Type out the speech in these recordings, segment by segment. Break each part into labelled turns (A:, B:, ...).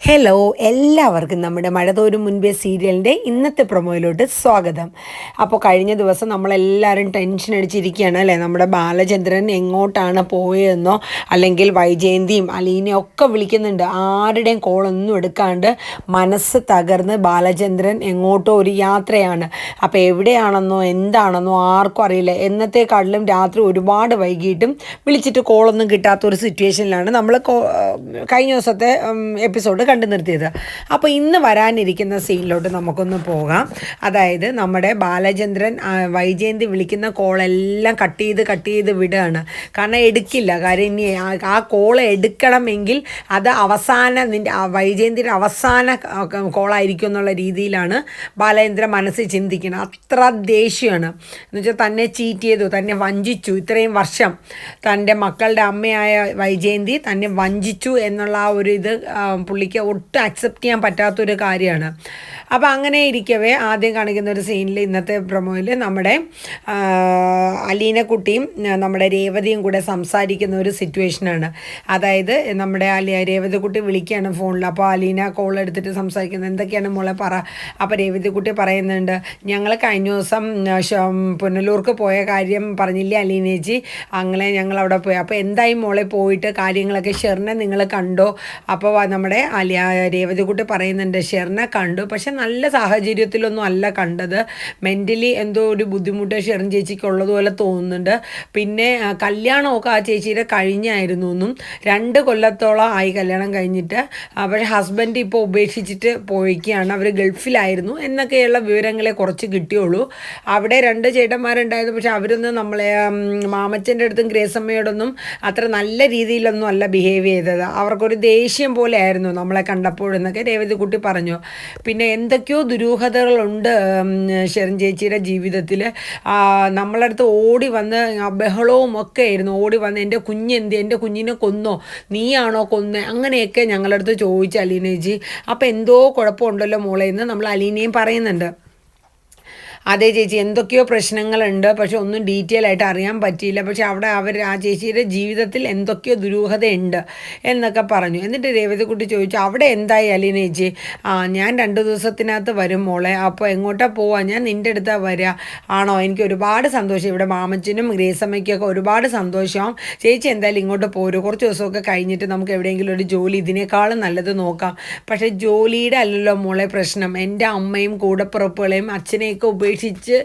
A: Hello എല്ലാവർക്കും നമ്മുടെ മഴ തോരും മുൻപേ സീരിയലിന്റെ ഇന്നത്തെ പ്രൊമോയിലോട്ട് സ്വാഗതം. അപ്പോൾ കഴിഞ്ഞ ദിവസം നമ്മളെല്ലാവരും ടെൻഷൻ അടിച്ചിരിക്കുകയാണ് അല്ലേ? നമ്മുടെ ബാലചന്ദ്രൻ എങ്ങോട്ടാണ് പോയതെന്നോ അല്ലെങ്കിൽ വൈജയന്തിയും അലീനയും ഒക്കെ വിളിക്കുന്നുണ്ട്. ആരുടെയും കോളൊന്നും എടുക്കാണ്ട് മനസ്സ് തകർന്ന് ബാലചന്ദ്രൻ എങ്ങോട്ടോ ഒരു യാത്രയാണ്. അപ്പോൾ എവിടെയാണെന്നോ എന്താണെന്നോ ആർക്കും അറിയില്ല. എന്നത്തെക്കാട്ടിലും രാത്രി ഒരുപാട് വൈകിട്ടും വിളിച്ചിട്ട് കോളൊന്നും കിട്ടാത്ത ഒരു സിറ്റുവേഷനിലാണ് നമ്മൾ കഴിഞ്ഞ ദിവസത്തെ എപ്പിസോഡ് കണ്ടു നിർത്തിയത്. അപ്പോൾ ഇന്ന് വരാനിരിക്കുന്ന സീനിലോട്ട് നമുക്കൊന്ന് പോകാം. അതായത് നമ്മുടെ ബാലചന്ദ്രൻ വൈജയന്തി വിളിക്കുന്ന കോളെല്ലാം കട്ട് ചെയ്ത് കട്ട് ചെയ്ത് വിടുകയാണ് കാരണം എടുക്കില്ല. കാര്യം ഇനി ആ- കോൾ എടുക്കണമെങ്കിൽ അത് അവസാന നിന്റെ വൈജയന്തിന്റെ അവസാന കോളായിരിക്കും എന്നുള്ള രീതിയിലാണ് ബാലചന്ദ്രൻ മനസ്സിൽ ചിന്തിക്കുന്നത്. അത്ര ദേഷ്യമാണ്. എന്നുവെച്ചാൽ തന്നെ ചീറ്റ് ചെയ്തു തന്നെ വഞ്ചിച്ചു. ഇത്രയും വർഷം തന്റെ മക്കളുടെ അമ്മയായ വൈജയന്തി തന്നെ വഞ്ചിച്ചു എന്നുള്ള ആ ഒരു ഇത് ആ, പുള്ളിക്ക് ഒട്ടും അക്സെപ്റ്റ് ചെയ്യാൻ പറ്റാത്തൊരു കാര്യമാണ്. അപ്പോൾ അങ്ങനെ ഇരിക്കവേ ആദ്യം കാണിക്കുന്ന ഒരു സീനിൽ ഇന്നത്തെ പ്രൊമോയിൽ നമ്മുടെ അലീനക്കുട്ടിയും നമ്മുടെ രേവതിയും കൂടെ സംസാരിക്കുന്ന ഒരു സിറ്റുവേഷനാണ് അതായത് നമ്മുടെ അലി രേവതിക്കുട്ടി വിളിക്കുകയാണ് ഫോണിൽ അപ്പോൾ അലീന കോൾ എടുത്തിട്ട് സംസാരിക്കുന്നത് എന്തൊക്കെയാണ് മോളെ പറ. അപ്പോൾ രേവതിക്കുട്ടി പറയുന്നുണ്ട് ഞങ്ങൾ കഴിഞ്ഞ ദിവസം പുനലൂർക്ക് പോയ കാര്യം പറഞ്ഞില്ലേ അലീനേച്ചി? അങ്ങനെ ഞങ്ങൾ അവിടെ പോയി. അപ്പോൾ എന്തായി മോളെ പോയിട്ട് കാര്യങ്ങളൊക്കെ? ഷെറിനെ നിങ്ങൾ കണ്ടോ? അപ്പോൾ നമ്മുടെ അലിയ രേവതികുട്ടി പറയുന്നുണ്ട് ഷെറിനെ കണ്ടു. പക്ഷെ നല്ല സാഹചര്യത്തിലൊന്നും അല്ല കണ്ടത്. മെന്റലി എന്തോ ഒരു ബുദ്ധിമുട്ട് ഷെറിൻ ചേച്ചിക്ക് ഉള്ളതുപോലെ തോന്നുന്നുണ്ട്. പിന്നെ കല്യാണമൊക്കെ ആ ചേച്ചിയുടെ കഴിഞ്ഞായിരുന്നു എന്നും. രണ്ട് കൊല്ലത്തോളം ആയി കല്യാണം കഴിഞ്ഞിട്ട്. ആ, ഹസ്ബൻഡ് ഇപ്പോൾ ഉപേക്ഷിച്ചിട്ട് പോയിക്കുകയാണ് അവർ ഗൾഫിലായിരുന്നു. എന്നൊക്കെയുള്ള വിവരങ്ങളെ കുറച്ച് കിട്ടിയുള്ളൂ. അവിടെ രണ്ട് ചേട്ടന്മാരുണ്ടായിരുന്നു. പക്ഷെ അവരൊന്നും നമ്മളെ മാമച്ചന്റെ അടുത്തും ഗ്രേസമ്മയോടൊന്നും അത്ര നല്ല രീതിയിലൊന്നും അല്ല ബിഹേവ് ചെയ്തത്. അവർക്കൊരു ദേഷ്യം പോലെ ആയിരുന്നു നമ്മളെ കണ്ടപ്പോഴെന്നൊക്കെ രേവതിക്കുട്ടി പറഞ്ഞു. പിന്നെ എന്തൊക്കെയോ ദുരൂഹതകളുണ്ട് ഷെറിൻ ചേച്ചിയുടെ ജീവിതത്തിൽ നമ്മളെ അടുത്ത് ഓടി വന്ന് ബഹളവും ഒക്കെ ആയിരുന്നു. ഓടി വന്ന് എന്റെ കുഞ്ഞെന്ത് എന്റെ കുഞ്ഞിനെ കൊന്നോ? നീയാണോ കൊന്നേ? അങ്ങനെയൊക്കെ ഞങ്ങളുടെ അടുത്ത് ചോദിച്ചു അലീനേജി അപ്പോൾ എന്തോ കുഴപ്പമുണ്ടല്ലോ മോളെ എന്ന് നമ്മൾ അലീനയും പറയുന്നുണ്ട്. അതെ ചേച്ചി എന്തൊക്കെയോ പ്രശ്നങ്ങളുണ്ട്. പക്ഷെ ഒന്നും ഡീറ്റെയിൽ ആയിട്ട് അറിയാൻ പറ്റിയില്ല. പക്ഷെ അവിടെ അവർ ആ ചേച്ചിയുടെ ജീവിതത്തിൽ എന്തൊക്കെയോ ദുരൂഹതയുണ്ട് എന്നൊക്കെ പറഞ്ഞു. എന്നിട്ട് രേവതിക്കുട്ടി ചോദിച്ചു അവിടെ എന്തായി അലീന ചേച്ചി? ആ ഞാൻ രണ്ട് ദിവസത്തിനകത്ത് വരും മോളെ. അപ്പോൾ എങ്ങോട്ടാ പോവാ? ഞാൻ നിന്റെ അടുത്താ വരിക ആണോ? എനിക്ക് ഒരുപാട് സന്തോഷം. ഇവിടെ മാമച്ചനും ഗ്രേസമ്മയ്ക്കൊക്കെ ഒരുപാട് സന്തോഷം. ചേച്ചി എന്തായാലും ഇങ്ങോട്ട് പോരൂ. കുറച്ച് ദിവസമൊക്കെ കഴിഞ്ഞിട്ട് നമുക്ക് എവിടെയെങ്കിലും ഒരു ജോലി ഇതിനേക്കാളും നല്ലത് നോക്കാം. പക്ഷേ ജോലിയുടെ അല്ലല്ലോ മോളെ പ്രശ്നം. എന്റെ അമ്മയും കൂടപ്പിറപ്പുകളെയും അച്ഛനെയൊക്കെ ഉപേക്ഷിച്ച്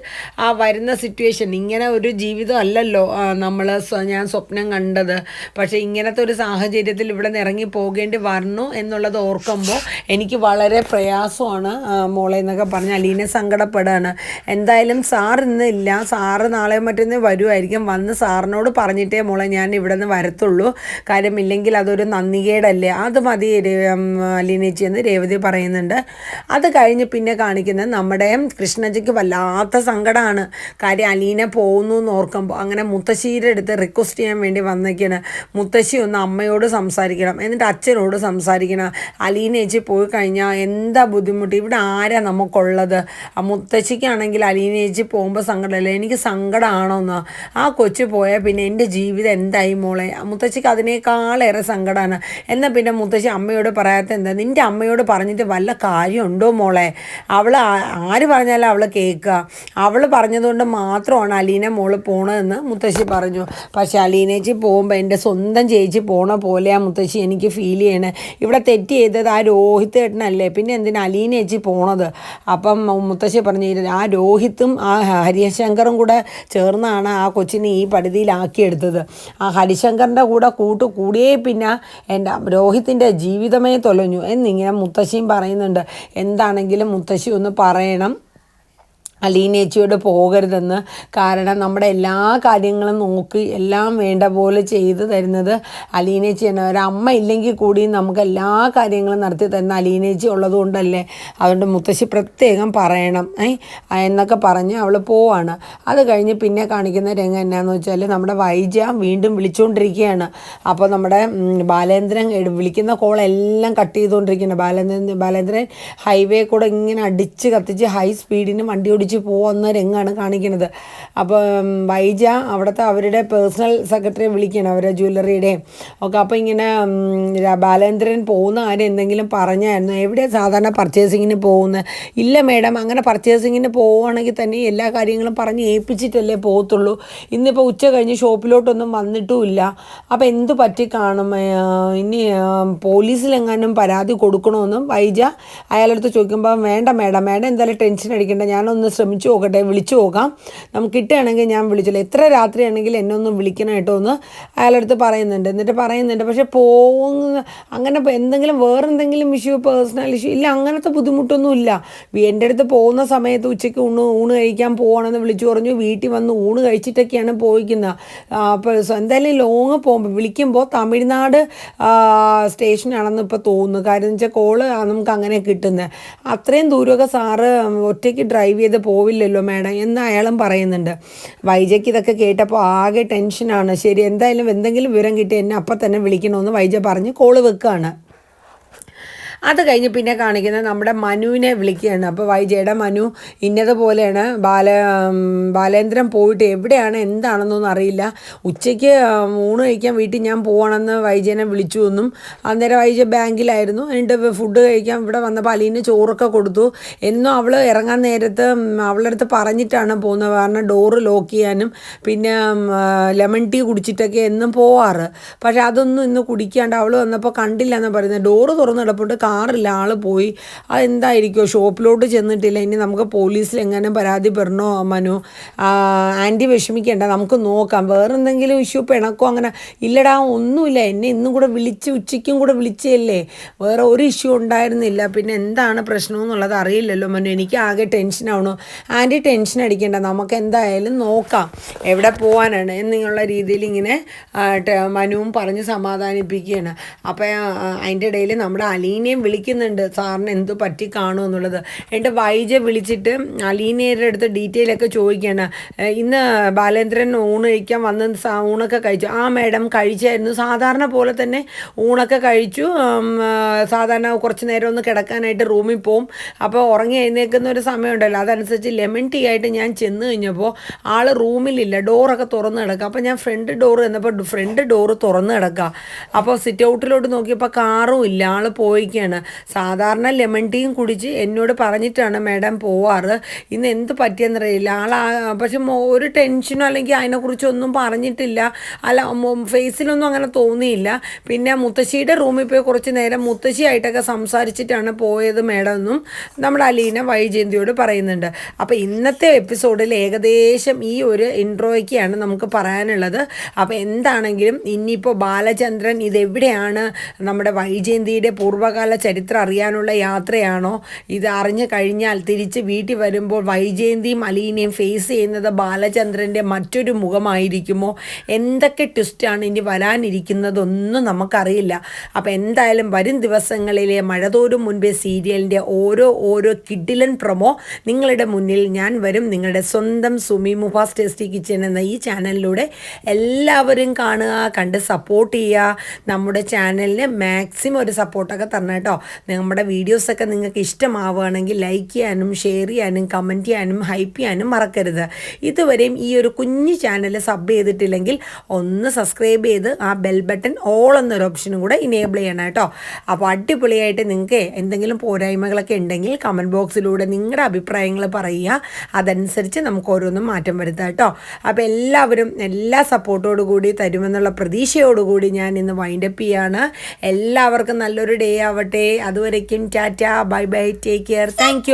A: ആ വരുന്ന സിറ്റുവേഷൻ ഇങ്ങനെ ഒരു ജീവിതം അല്ലല്ലോ നമ്മൾ ഞാൻ സ്വപ്നം കണ്ടത്. പക്ഷേ ഇങ്ങനത്തെ ഒരു സാഹചര്യത്തിൽ ഇവിടെ നിന്ന് ഇറങ്ങി പോകേണ്ടി വരണു എന്നുള്ളത് ഓർക്കുമ്പോൾ എനിക്ക് വളരെ പ്രയാസമാണ് മോളെ എന്നൊക്കെ പറഞ്ഞ് അലീനെ സങ്കടപ്പെടുകയാണ്. എന്തായാലും സാർ ഇന്ന് ഇല്ല. സാറ് നാളെ മറ്റൊന്ന് വരുമായിരിക്കും വന്ന് സാറിനോട് പറഞ്ഞിട്ടേ മോളെ ഞാൻ ഇവിടെ നിന്ന് വരത്തുള്ളൂ. കാര്യം ഇല്ലെങ്കിൽ അതൊരു നന്ദികേടല്ലേ. അത് മതി അലീനേച്ചി എന്ന് രേവതി പറയുന്നുണ്ട്. അത് കഴിഞ്ഞ് പിന്നെ കാണിക്കുന്നത് നമ്മുടെ കൃഷ്ണജിക്ക് വല്ലാത്ത സങ്കടമാണ് കാര്യം അലീന പോകുന്നു എന്ന് ഓർക്കുമ്പോൾ അങ്ങനെ മുത്തശ്ശീയുടെ അടുത്ത് റിക്വസ്റ്റ് ചെയ്യാൻ വേണ്ടി വന്നേക്കാണ്. മുത്തശ്ശി ഒന്ന് അമ്മയോട് സംസാരിക്കണം. എന്നിട്ട് അച്ഛനോട് സംസാരിക്കണം. അലീന ചേച്ചി പോയി കഴിഞ്ഞാൽ എന്താ ബുദ്ധിമുട്ട്? ഇവിടെ ആരാ നമുക്കുള്ളത്? ആ മുത്തശ്ശിക്കാണെങ്കിൽ അലീന ചേച്ചി പോകുമ്പോൾ സങ്കടമല്ലേ എനിക്ക് സങ്കടമാണോന്ന് ആ കൊച്ചു പോയാൽ പിന്നെ എന്റെ ജീവിതം എന്തായി മോളെ? മുത്തശ്ശിക്ക് അതിനേക്കാളേറെ സങ്കടമാണ് എന്നാൽ പിന്നെ മുത്തശ്ശി അമ്മയോട് പറയാത്ത എന്താ? നിന്റെ അമ്മയോട് പറഞ്ഞിട്ട് വല്ല കാര്യമുണ്ടോ മോളെ? അവൾ ആര് പറഞ്ഞാലും അവൾ കേൾക്കുക അവൾ പറഞ്ഞതുകൊണ്ട് മാത്രമാണ് അലീന മോൾ പോണതെന്ന് മുത്തശ്ശി പറഞ്ഞു. പക്ഷേ അലീനേച്ചി പോകുമ്പോൾ എന്റെ സ്വന്തം ചേച്ചി പോണ പോലെയാ മുത്തശ്ശി എനിക്ക് ഫീൽ ചെയ്യണേ. ഇവിടെ തെറ്റ് ചെയ്തത് ആ രോഹിത് ഏട്ടനല്ലേ? പിന്നെ എന്തിനാ അലീനേച്ചി പോണത്? അപ്പം മുത്തശ്ശി പറഞ്ഞു "ഇല്ല, ആ രോഹിത്തും ആ ഹരിശങ്കറും കൂടെ ചേർന്നാണ് ആ കൊച്ചിനെ ഈ പടുതിയിലാക്കിയെടുത്തത് ആ ഹരിശങ്കറിന്റെ കൂടെ കൂട്ട് കൂടിയേ പിന്നെ എന്റെ രോഹിത്തിന്റെ ജീവിതമേ തൊലഞ്ഞു എന്നിങ്ങനെ മുത്തശ്ശിയും പറയുന്നുണ്ട്. എന്താണെങ്കിലും മുത്തശ്ശി ഒന്ന് പറയണം. അലീനേച്ചിയോട് പോകരുതെന്ന് കാരണം നമ്മുടെ എല്ലാ കാര്യങ്ങളും നോക്കി എല്ലാം വേണ്ട പോലെ ചെയ്തു തരുന്നത് അലീനേച്ചിയാണ് ഒരമ്മ ഇല്ലെങ്കിൽ കൂടി നമുക്ക് എല്ലാ കാര്യങ്ങളും നടത്തി തരുന്ന അലീനേച്ചി ഉള്ളത് കൊണ്ടല്ലേ അതുകൊണ്ട് മുത്തശ്ശി പ്രത്യേകം പറയണം. ഏ എന്നൊക്കെ പറഞ്ഞ് അവൾ പോവാണ്. അത് കഴിഞ്ഞ് പിന്നെ കാണിക്കുന്ന രംഗം എന്നാന്ന് വെച്ചാൽ നമ്മുടെ വൈജ വീണ്ടും വിളിച്ചുകൊണ്ടിരിക്കുകയാണ് അപ്പോൾ നമ്മുടെ ബാലേന്ദ്രൻ വിളിക്കുന്ന കോളെല്ലാം കട്ട് ചെയ്തുകൊണ്ടിരിക്കുകയാണ്. ബാലേന്ദ്രൻ ബാലേന്ദ്രൻ ഹൈവേ കൂടെ ഇങ്ങനെ അടിച്ച് കത്തിച്ച് ഹൈ സ്പീഡിന് വണ്ടി ഓടിച്ച് തിരിച്ച് പോകുന്ന രംഗമാണ് കാണിക്കുന്നത്. അപ്പോൾ വൈജ അവിടുത്തെ അവരുടെ പേഴ്സണൽ സെക്രട്ടറിയെ വിളിക്കണം അവരുടെ ജ്വല്ലറിയുടെയും ഒക്കെ അപ്പോൾ ഇങ്ങനെ ബാലേന്ദ്രൻ പോകുന്ന കാര്യം എന്തെങ്കിലും പറഞ്ഞായിരുന്നു? എവിടെയാണ് സാധാരണ പർച്ചേസിങ്ങിന് പോകുന്നത് ഇല്ല മേഡം അങ്ങനെ പർച്ചേസിങ്ങിന് പോവുകയാണെങ്കിൽ തന്നെ എല്ലാ കാര്യങ്ങളും പറഞ്ഞ് ഏൽപ്പിച്ചിട്ടല്ലേ പോകത്തുള്ളൂ. ഇന്നിപ്പോൾ ഉച്ച കഴിഞ്ഞ് ഷോപ്പിലോട്ടൊന്നും വന്നിട്ടുമില്ല. അപ്പോൾ എന്ത് പറ്റി കാണും? ഇനി പോലീസിലെങ്ങാനും പരാതി കൊടുക്കണമെന്നും വൈജ അയാളടുത്ത് ചോദിക്കുമ്പോൾ വേണ്ട മേഡം മേഡം എന്തായാലും ടെൻഷൻ അടിക്കേണ്ട. ഞാനൊന്ന് ശ്രമിച്ചു നോക്കട്ടെ വിളിച്ചു നോക്കാം നമുക്ക് കിട്ടുകയാണെങ്കിൽ ഞാൻ വിളിച്ചില്ല എത്ര രാത്രിയാണെങ്കിൽ എന്നെ ഒന്ന് വിളിക്കണം കേട്ടോ എന്ന് അയാളടുത്ത് പറയുന്നുണ്ട്. എന്നിട്ട് പറയുന്നുണ്ട്. പക്ഷേ പോകുന്ന അങ്ങനെ എന്തെങ്കിലും വേറെന്തെങ്കിലും ഇഷ്യൂ പേഴ്സണൽ ഇഷ്യൂ ഇല്ല അങ്ങനത്തെ ബുദ്ധിമുട്ടൊന്നും ഇല്ല എന്റെ അടുത്ത് പോകുന്ന സമയത്ത് ഉച്ചയ്ക്ക് ഊണ് ഊണ് കഴിക്കാൻ പോകണമെന്ന് വിളിച്ചു പറഞ്ഞു. വീട്ടിൽ വന്ന് ഊണ് കഴിച്ചിട്ടൊക്കെയാണ് പോയിക്കുന്നത്. അപ്പോൾ എന്തായാലും ലോങ് പോകുമ്പോൾ വിളിക്കുമ്പോൾ തമിഴ്നാട് സ്റ്റേഷനാണെന്ന് ഇപ്പോൾ തോന്നുന്നു. കാര്യം എന്ന് വെച്ചാൽ കോൾ നമുക്ക് അങ്ങനെ കിട്ടുന്നത് അത്രയും ദൂരമൊക്കെ സാറ് ഒറ്റയ്ക്ക് ഡ്രൈവ് ചെയ്ത് പോവില്ലല്ലോ മാഡം എന്ന് അയാളും പറയുന്നുണ്ട്. വൈജയ്ക്ക് ഇതൊക്കെ കേട്ടപ്പോൾ ആകെ ടെൻഷനാണ് ശരി എന്തായാലും എന്തെങ്കിലും വിവരം കിട്ടി എന്നെ അപ്പം തന്നെ വിളിക്കണമെന്ന് വൈജ പറഞ്ഞ് കോൾ വെക്കുകയാണ് അത് കഴിഞ്ഞ് പിന്നെ കാണിക്കുന്നത് നമ്മുടെ മനുവിനെ വിളിക്കുകയാണ്. അപ്പോൾ വൈജയുടെ മനു ഇന്നതുപോലെയാണ്. ബാല ബാലേന്ദ്രൻ പോയിട്ട് എവിടെയാണ് എന്താണെന്നൊന്നും അറിയില്ല. ഉച്ചയ്ക്ക് ഊണ് കഴിക്കാൻ വീട്ടിൽ ഞാൻ പോകണമെന്ന് വൈജയനെ വിളിച്ചു എന്നും അന്നേരം വൈജ ബാങ്കിലായിരുന്നു. എന്നിട്ട് ഫുഡ് കഴിക്കാൻ ഇവിടെ വന്നപ്പോൾ അലീന് ചോറൊക്കെ കൊടുത്തു. എന്നും അവൾ ഇറങ്ങാൻ നേരത്ത് അവളുടെ അടുത്ത് പറഞ്ഞിട്ടാണ് പോകുന്നത്. കാരണം ഡോറ് ലോക്ക് ചെയ്യാനും പിന്നെ ലെമൺ ടീ കുടിച്ചിട്ടൊക്കെ എന്നും പോവാറ്. പക്ഷെ അതൊന്നും ഇന്ന് കുടിക്കാണ്ട് അവൾ വന്നപ്പോൾ കണ്ടില്ല എന്ന് പറയുന്നത്. ഡോറ് തുറന്ന് കിടപ്പുണ്ട് കാറില്ല ആൾ പോയി. അതെന്തായിരിക്കുമോ ഷോപ്പിലോട്ട് ചെന്നിട്ടില്ല. ഇനി നമുക്ക് പോലീസിൽ എങ്ങനെ പരാതി പെടണോ മനു? ആന്റി വിഷമിക്കേണ്ട. നമുക്ക് നോക്കാം. വേറെ എന്തെങ്കിലും ഇഷ്യൂ പിണക്കോ അങ്ങനെ? ഇല്ലടാ ഒന്നുമില്ല. എന്നെ ഇന്നും കൂടെ വിളിച്ച് ഉച്ചയ്ക്കും കൂടെ വിളിച്ചല്ലേ വേറെ ഒരു ഇഷ്യൂ ഉണ്ടായിരുന്നില്ല. പിന്നെ എന്താണ് പ്രശ്നം എന്നുള്ളത് അറിയില്ലല്ലോ മനു. എനിക്ക് ആകെ ടെൻഷൻ ആവണു. ആന്റി ടെൻഷൻ അടിക്കേണ്ട. നമുക്ക് എന്തായാലും നോക്കാം. എവിടെ പോകാനാണ് എന്നുള്ള രീതിയിൽ ഇങ്ങനെ മനുവും പറഞ്ഞ് സമാധാനിപ്പിക്കുകയാണ്. അപ്പം അതിന്റെ ഇടയിൽ നമ്മുടെ അലീനയും വിളിക്കുന്നുണ്ട് സാറിന് എന്ത് പറ്റി കാണും എന്നുള്ളത്. എന്റെ വൈജ വിളിച്ചിട്ട് അലീനയുടെ അടുത്ത് ഡീറ്റെയിൽ ഒക്കെ ചോദിക്കുകയാണ് "ഏ, ഇന്ന് ബാലേന്ദ്രൻ ഊണ് കഴിക്കാൻ വന്ന് ഊണൊക്കെ കഴിച്ചു. ആ മേഡം കഴിച്ചായിരുന്നു. സാധാരണ പോലെ തന്നെ ഊണൊക്കെ കഴിച്ചു. സാധാരണ കുറച്ച് നേരം ഒന്ന് കിടക്കാനായിട്ട് റൂമിൽ പോവും. അപ്പോൾ ഉറങ്ങി എഴുന്നേൽക്കുന്ന ഒരു സമയമുണ്ടല്ലോ. അതനുസരിച്ച് ലെമൺ ടീ ആയിട്ട് ഞാൻ ചെന്ന് കഴിഞ്ഞപ്പോൾ ആൾ റൂമിലില്ല. ഡോറൊക്കെ തുറന്ന് കിടക്കുക അപ്പോൾ ഞാൻ ഫ്രണ്ട് ഡോർ എന്നപ്പോൾ ഫ്രണ്ട് ഡോറ് തുറന്ന് കിടക്കുക അപ്പോൾ സിറ്റ് ഔട്ടിലോട്ട് നോക്കിയപ്പോൾ കാറും ഇല്ല. ആൾ പോയിക്കാണ് സാധാരണ ലെമൺ ടീയും കുടിച്ച് എന്നോട് പറഞ്ഞിട്ടാണ് മാഡം പോവാറ്. ഇന്ന് എന്ത് പറ്റിയെന്നറിയില്ല ആൾ പക്ഷെ ഒരു ടെൻഷനോ അല്ലെങ്കിൽ അതിനെക്കുറിച്ചൊന്നും പറഞ്ഞിട്ടില്ല. അല്ല ഫേസിലൊന്നും അങ്ങനെ തോന്നിയില്ല. പിന്നെ മുത്തശ്ശിയുടെ റൂമിൽ പോയി കുറച്ച് നേരം മുത്തശ്ശിയായിട്ടൊക്കെ സംസാരിച്ചിട്ടാണ് പോയത് മാഡം എന്നും നമ്മുടെ അലീന വൈജയന്തിയോട് പറയുന്നുണ്ട്. അപ്പോൾ ഇന്നത്തെ എപ്പിസോഡിൽ ഏകദേശം ഈ ഒരു ഇൻട്രോയ്ക്കാണ് നമുക്ക് പറയാനുള്ളത്. അപ്പോൾ എന്താണെങ്കിലും ഇനിയിപ്പോൾ ബാലചന്ദ്രൻ ഇതെവിടെയാണ് നമ്മുടെ വൈജയന്തിയുടെ പൂർവകാല ചരിത്രം അറിയാനുള്ള യാത്രയാണോ? ഇത് അറിഞ്ഞു കഴിഞ്ഞാൽ തിരിച്ച് വീട്ടിൽ വരുമ്പോൾ വൈജയന്തിയും അലീനയും ഫേസ് ചെയ്യുന്നത് ബാലചന്ദ്രന്റെ മറ്റൊരു മുഖമായിരിക്കുമോ? എന്തൊക്കെ ട്വിസ്റ്റാണ് ഇനി വരാനിരിക്കുന്നതൊന്നും നമുക്കറിയില്ല. അപ്പോൾ എന്തായാലും വരും ദിവസങ്ങളിലെ മഴതോരും മുൻപേ സീരിയലിന്റെ ഓരോ ഓരോ കിഡിലൻ പ്രൊമോ നിങ്ങളുടെ മുന്നിൽ ഞാൻ വരും. നിങ്ങളുടെ സ്വന്തം സുമി മുഫാസ് ടേസ്റ്റി കിച്ചൻ എന്ന ഈ ചാനലിലൂടെ എല്ലാവരും കാണുക കണ്ട് സപ്പോർട്ട് ചെയ്യുക. നമ്മുടെ ചാനലിന് മാക്സിമം ഒരു സപ്പോർട്ടൊക്കെ തരണം കേട്ടോ. നമ്മുടെ വീഡിയോസൊക്കെ നിങ്ങൾക്ക് ഇഷ്ടമാവുകയാണെങ്കിൽ ലൈക്ക് ചെയ്യാനും ഷെയർ ചെയ്യാനും കമന്റ് ചെയ്യാനും ഹൈപ്പ് ചെയ്യാനും മറക്കരുത്. ഇതുവരെയും ഈ ഒരു കുഞ്ഞു ചാനൽ സബ് ചെയ്തിട്ടില്ലെങ്കിൽ ഒന്ന് സബ്സ്ക്രൈബ് ചെയ്ത് ആ ബെൽ ബട്ടൺ ഓൾ എന്നൊരു ഓപ്ഷനും കൂടെ ഇനേബിൾ ചെയ്യണം കേട്ടോ. അപ്പോൾ അടിപൊളിയായിട്ട് നിങ്ങൾക്ക് എന്തെങ്കിലും പോരായ്മകളൊക്കെ ഉണ്ടെങ്കിൽ കമന്റ് ബോക്സിലൂടെ നിങ്ങളുടെ അഭിപ്രായങ്ങൾ പറയുക. അതനുസരിച്ച് നമുക്ക് ഓരോന്നും മാറ്റം വരുത്താം കേട്ടോ. അപ്പോൾ എല്ലാവരും എല്ലാ സപ്പോർട്ടോടു കൂടി തരുമെന്നുള്ള പ്രതീക്ഷയോടുകൂടി ഞാൻ ഇന്ന് വൈൻഡപ്പ് ചെയ്യാണ്. എല്ലാവർക്കും നല്ലൊരു ഡേ ആവട്ടെ. അതുവരയ്ക്കും tata bye bye take care thank